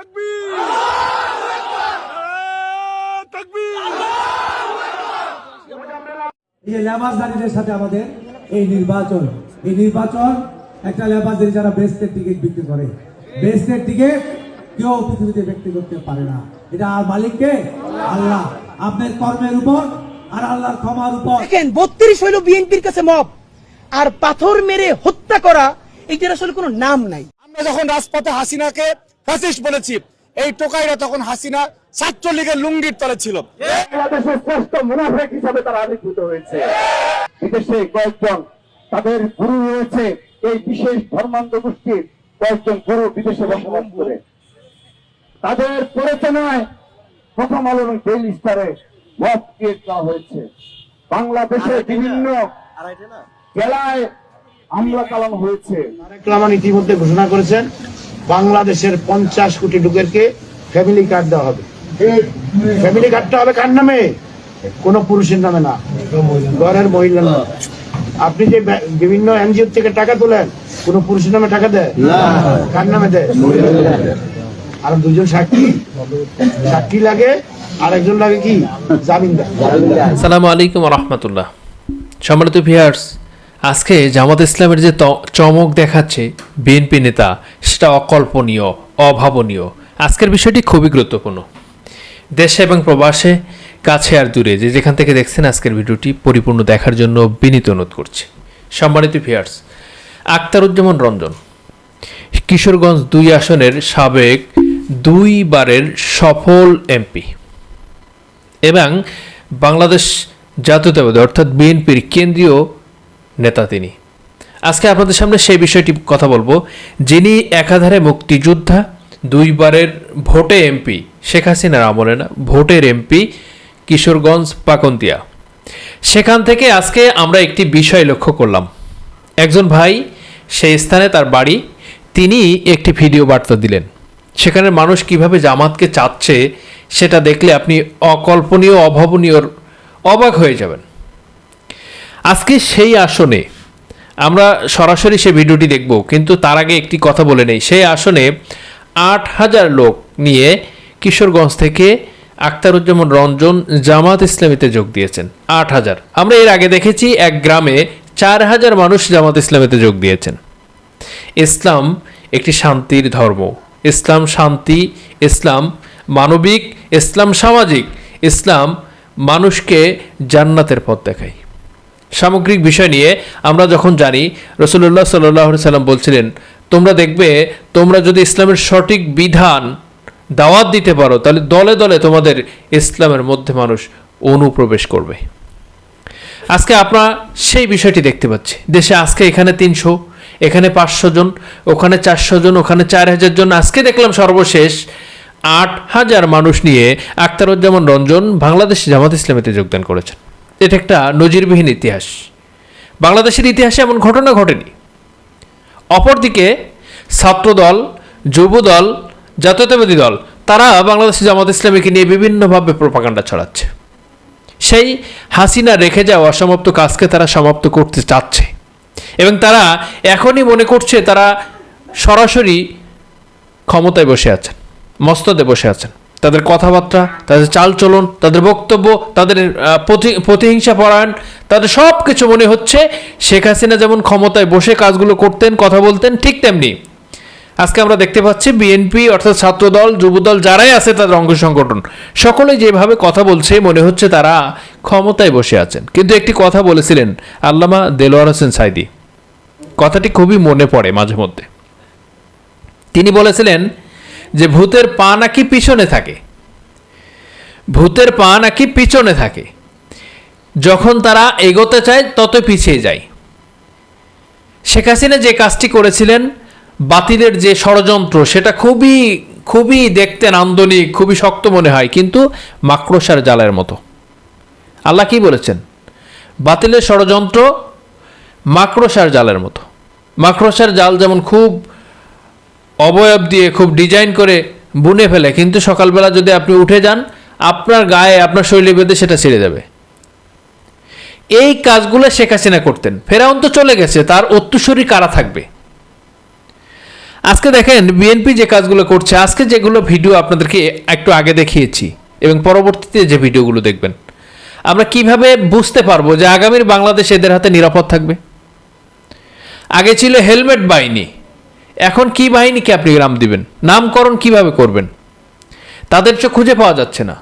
তকবীর। তকবীর। এই যে সাথে আমাদের এই নির্বাচন। এই নির্বাচন একটা লেবাসদারি যারা বেস্টের টিকিট বিক্রি করে। বেস্টের টিকিট কেউ পৃথিবীতে বিক্রি করতে পারে না। এটা আর মালিককে? আল্লাহ। আপনার কর্মের উপর আর আল্লাহর ক্ষমার উপর। দেখেন বত্রিশ হইল বিএনপির কাছে মব। আর পাথর মেরে হত্যা করা এটার আসলে কোনো নাম নাই। আমরা যখন রাজপথে হাসিনাকে ফ্যাসিস্ট বলেছি। এই টোকাইরা তখন হাসিনা ছাত্রলীগের লুঙ্গির তলে ছিল। বাংলাদেশের শ্রেষ্ঠ মুনাফেক হিসাবে তারা আবির্ভূত হয়েছে। বিদেশে কয়েকজন তাদের গুরু রয়েছে। এই বিশেষ ধর্মান্ধ গোষ্ঠীর কয়েকজন গুরু বিদেশে বসবাস করে। তাদের প্ররোচনায় প্রথম আলো এবং ডেইলি স্টারে মত ক্রিয়েট করা হয়েছে। বাংলাদেশের বিভিন্ন জেলায় হামলা চালানো হয়েছে। রহমান ইতিমধ্যে ঘোষণা করেছেন বাংলাদেশের পঞ্চাশ কোটি লোকেরকে ফ্যামিলি কার্ড দেওয়া হবে। ফ্যামিলি কার্ডটা হবে কার নামে? কোন পুরুষের নামে না। ঘরের মহিলার নামে। আপনি যে বিভিন্ন এনজিও থেকে টাকা তোলেন কোন পুরুষের নামে টাকা দেয়? কার নামে দেয়? আর দুজন সাক্ষী। সাক্ষী লাগে আর একজন লাগে কি? জামিনদার। সালামু আলাইকুম রহমতুল্লাহ। সম্মানিত ভিয়ার্স আজকে জামাত ইসলামের যে চমক দেখাচ্ছে বিএনপি নেতা, সেটা অকল্পনীয়, অভাবনীয়। আজকের বিষয়টি খুবই গুরুত্বপূর্ণ। দেশে এবং প্রবাসে কাছে আর দূরে, যে যেখান থেকে দেখছেন আজকের ভিডিওটি পরিপূর্ণ দেখার জন্য বিনীত অনুরোধ করছি। সম্মানিত ভিয়ার্স আক্তারুজ্জামান রঞ্জন, কিশোরগঞ্জ দুই আসনের সাবেক দুইবারের সফল এমপি এবং বাংলাদেশ জাতীয়তাবাদী, অর্থাৎ বিএনপির কেন্দ্রীয় নেতা তিনি। আজকে আপনাদের সামনে সেই বিষয়টি কথা বলব। যিনি একাধারে মুক্তিযোদ্ধা, দুইবারের ভোটে এমপি, শেখ হাসিনার আমলে না, ভোটের এমপি, কিশোরগঞ্জ, পাকন্তিয়া। সেখান থেকে আজকে আমরা একটি বিষয় লক্ষ্য করলাম। একজন ভাই, সেই স্থানে তার বাড়ি, তিনি একটি ভিডিও বার্তা দিলেন। সেখানে মানুষ কীভাবে জামাতকে চাচ্ছে, সেটা দেখলে আপনি অকল্পনীয় অভাবনীয় অবাক হয়ে যাবেন। আজকে সেই আসনে আমরা সরাসরি সে ভিডিওটি দেখব, কিন্তু তার আগে একটি কথা বলে নেই। সেই আসনে আট হাজার লোক নিয়ে কিশোরগঞ্জ থেকে আক্তারুজ্জামান রঞ্জন জামাত ইসলামীতে যোগ দিয়েছেন, আট হাজার। আমরা এর আগে দেখেছি এক গ্রামে চার হাজার মানুষ জামাত ইসলামীতে যোগ দিয়েছেন। ইসলাম একটি শান্তির ধর্ম। ইসলাম শান্তি, ইসলাম মানবিক, ইসলাম সামাজিক। ইসলাম মানুষকে জান্নাতের পথ দেখায়। সামগ্রিক বিষয় নিয়ে আমরা যখন জানি রসুল্লাহ সাল্লাহ সাল্লাম বলছিলেন, তোমরা দেখবে, তোমরা যদি ইসলামের সঠিক বিধান দাওয়াত দিতে পারো, তাহলে দলে দলে তোমাদের ইসলামের মধ্যে মানুষ অনুপ্রবেশ করবে। আজকে আপনারা সেই বিষয়টি দেখতে পাচ্ছি। দেশে আজকে এখানে তিনশো, এখানে পাঁচশো জন, ওখানে চারশো জন, ওখানে চার হাজার জন। আজকে দেখলাম সর্বশেষ আট হাজার মানুষ নিয়ে আক্তারুজ্জামান রঞ্জন বাংলাদেশ জামাত ইসলামীতে যোগদান করেছেন। এটা একটা নজিরবিহীন ইতিহাস। বাংলাদেশের ইতিহাসে এমন ঘটনা ঘটেনি। অপরদিকে ছাত্রদল, যুবদল, জাতীয়তাবাদী দল, তারা বাংলাদেশ জামাত ইসলামীকে নিয়ে বিভিন্নভাবে প্রপাগান্ডা ছড়াচ্ছে। সেই হাসিনা রেখে যাওয়া অসমাপ্ত কাজকে তারা সমাপ্ত করতে চাচ্ছে। এবং তারা এখনই মনে করছে তারা সরাসরি ক্ষমতায় বসে আছেন, মস্তদে বসে আছেন। তাদের কথাবার্তা, তাদের চালচলন, তাদের বক্তব্য, তাদের প্রতি- প্রতিহিংসা পরায়ণ, তাদের সব কিছু মনে হচ্ছে শেখ হাসিনা যেমন ক্ষমতায় বসে কাজগুলো করতেন, কথা বলতেন, ঠিক তেমনি। আজকে আমরা দেখতে পাচ্ছি বিএনপি অর্থাৎ ছাত্রদল, যুবদল যারাই আছে তাদের অঙ্গ সংগঠন সকলে যেভাবে কথা বলছে, মনে হচ্ছে তারা ক্ষমতায় বসে আছেন। কিন্তু একটি কথা বলেছিলেন আল্লামা দেলোয়ার হোসেন সাইদি। কথাটি খুবই মনে পড়ে মাঝে মধ্যে। তিনি বলেছিলেন যে ভূতের পা নাকি পিছনে থাকে। ভূতের পা নাকি পিছনে থাকে। যখন তারা এগোতে চায় তত পিছিয়ে যায়। শেখ হাসিনা যে কাজটি করেছিলেন, বাতিলের যে ষড়যন্ত্র, সেটা খুবই খুবই দেখতে নান্দনিক, খুবই শক্ত মনে হয়, কিন্তু মাকড়সার জালের মতো। আল্লাহ কি বলেছেন? বাতিলের ষড়যন্ত্র মাকড়সার জালের মতো। মাকড়সার জাল যেমন খুব অবয়ব দিয়ে খুব ডিজাইন করে বুনে ফেলে। কিন্তু সকালবেলা যদি আপনি উঠে যান, আপনার গায়ে, আপনার শৈলী বেঁধে সেটা ছেড়ে যাবে। এই কাজগুলো শেখ হাসিনা করতেন। ফেরাউন তো চলে গেছে, তার উত্তরসূরি কারা থাকবে? আজকে দেখেন বিএনপি যে কাজগুলো করছে, আজকে যেগুলো ভিডিও আপনাদেরকে একটু আগে দেখিয়েছি এবং পরবর্তীতে যে ভিডিওগুলো দেখবেন, আমরা কীভাবে বুঝতে পারব যে আগামীর বাংলাদেশ এদের হাতে নিরাপদ থাকবে? আগে ছিল হেলমেট বাহিনী এখন কি বাহিনীকে আপনি নাম দিবেন? নামকরণ কীভাবে করবেন? তাদের তো খুঁজে পাওয়া যাচ্ছে না।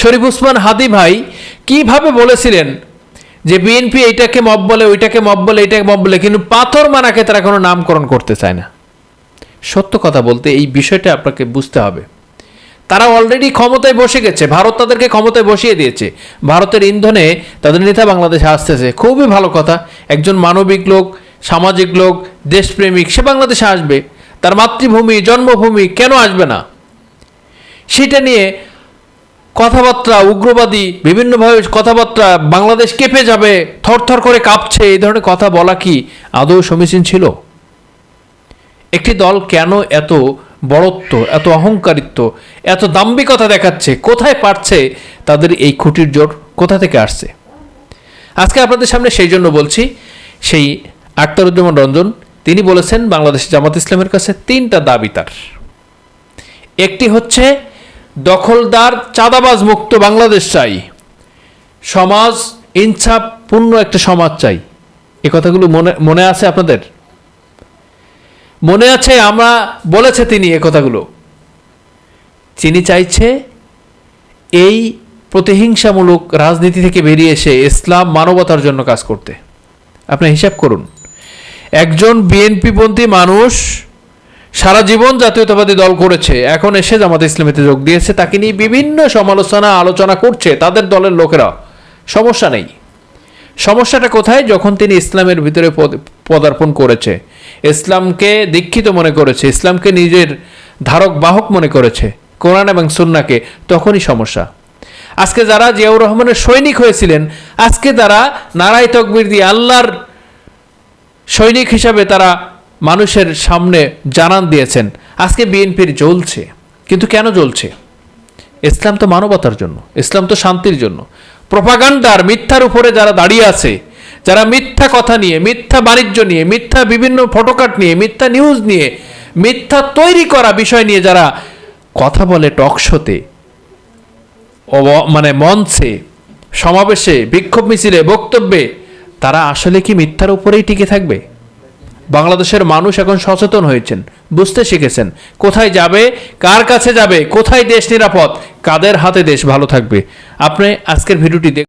শরীফ উসমান হাদি ভাই কীভাবে বলেছিলেন যে বিএনপি এইটাকে মব বলে, ওইটাকে মব বলে এইটাকে মব বলে, কিন্তু পাথর মানাকে তারা কোনো নামকরণ করতে চায় না। সত্য কথা বলতে এই বিষয়টা আপনাকে বুঝতে হবে। তারা অলরেডি ক্ষমতায় বসে গেছে, ভারত তাদেরকে ক্ষমতায় বসিয়ে দিয়েছে। ভারতের ইন্ধনে তাদের নেতা বাংলাদেশে আসতেছে, খুবই ভালো কথা। একজন মানবিক লোক সামাজিক লোক, দেশপ্রেমিক, সে বাংলাদেশে আসবে। তার মাতৃভূমি, জন্মভূমি কেন আসবে না? সেটা নিয়ে কথাবার্তা, উগ্রবাদী, বিভিন্নভাবে কথাবার্তা, বাংলাদেশ কেঁপে যাবে, থরথর করে কাঁপছে, এই ধরনের কথা বলা কি আদৌ সমীচীন ছিল? একটি দল কেন এত বড়ত্ব, এত অহংকারিত্ব, এত দাম্ভিকতা দেখাচ্ছে? কোথায় পারছে তাদের এই খুঁটির জোর? কোথা থেকে আসছে? আজকে আপনাদের সামনে সেই জন্য বলছি, সেই আক্তারুজ্জামান রঞ্জন, তিনি বলেছেন, বাংলাদেশ জামাত ইসলামের কাছে তিনটা দাবি তার। একটি হচ্ছে, দখলদার চাঁদাবাজ মুক্ত বাংলাদেশ চাই। সমাজ ইনসাফপূর্ণ একটা সমাজ চাই। এ কথাগুলো মনে মনে আছে আপনাদের? মনে আছে, আমরা বলেছে তিনি এ কথাগুলো। তিনি চাইছে, এই প্রতিহিংসামূলক রাজনীতি থেকে বেরিয়ে এসে ইসলাম মানবতার জন্য কাজ করতে। আপনি হিসাব করুন। একজন বিএনপিপন্থী মানুষ সারা জীবন জাতীয়তাবাদী দল করেছে, এখন এসে জামাত ইসলামীতে যোগ দিয়েছে, তাকে নিয়ে বিভিন্ন সমালোচনা, আলোচনা করছে তাদের দলের লোকেরা। সমস্যা নেই। সমস্যাটা কোথায়? যখন তিনি ইসলামের ভিতরে পদ- পদার্পণ করেছে। ইসলামকে দীক্ষিত মনে করেছে, ইসলামকে নিজের ধারক বাহক মনে করেছে, কোরআন এবং সুন্নাকে, তখনই সমস্যা। আজকে যারা জিয়াউর রহমানের সৈনিক হয়েছিলেন, আজকে তারা নারায় তকবির দিয়ে আল্লাহর সৈনিক হিসাবে তারা মানুষের সামনে জানান দিয়েছেন, আজকে বিএনপির জ্বলছে। কিন্তু কেন জ্বলছে? ইসলাম তো মানবতার জন্য, ইসলাম তো শান্তির জন্য। প্রপাগান্ডার মিথ্যার উপরে যারা দাঁড়িয়ে আছে, যারা মিথ্যা কথা নিয়ে, মিথ্যা বাণিজ্য নিয়ে, মিথ্যা বিভিন্ন ফটোকাট নিয়ে, মিথ্যা নিউজ নিয়ে, মিথ্যা তৈরি করা বিষয় নিয়ে যারা কথা বলে টকশোতে মানে মঞ্চে, সমাবেশে, বিক্ষোভ মিছিলে, বক্তব্যে তারা আসলে কি মিথ্যার উপরেই টিকে থাকবে? বাংলাদেশের মানুষ এখন সচেতন হয়েছেন, বুঝতে শিখেছেন। কোথায় যাবে, কার কাছে যাবে, কোথায় দেশ নিরাপদ, কাদের হাতে দেশ ভালো থাকবে? আপনি আজকের ভিডিওটি দেখ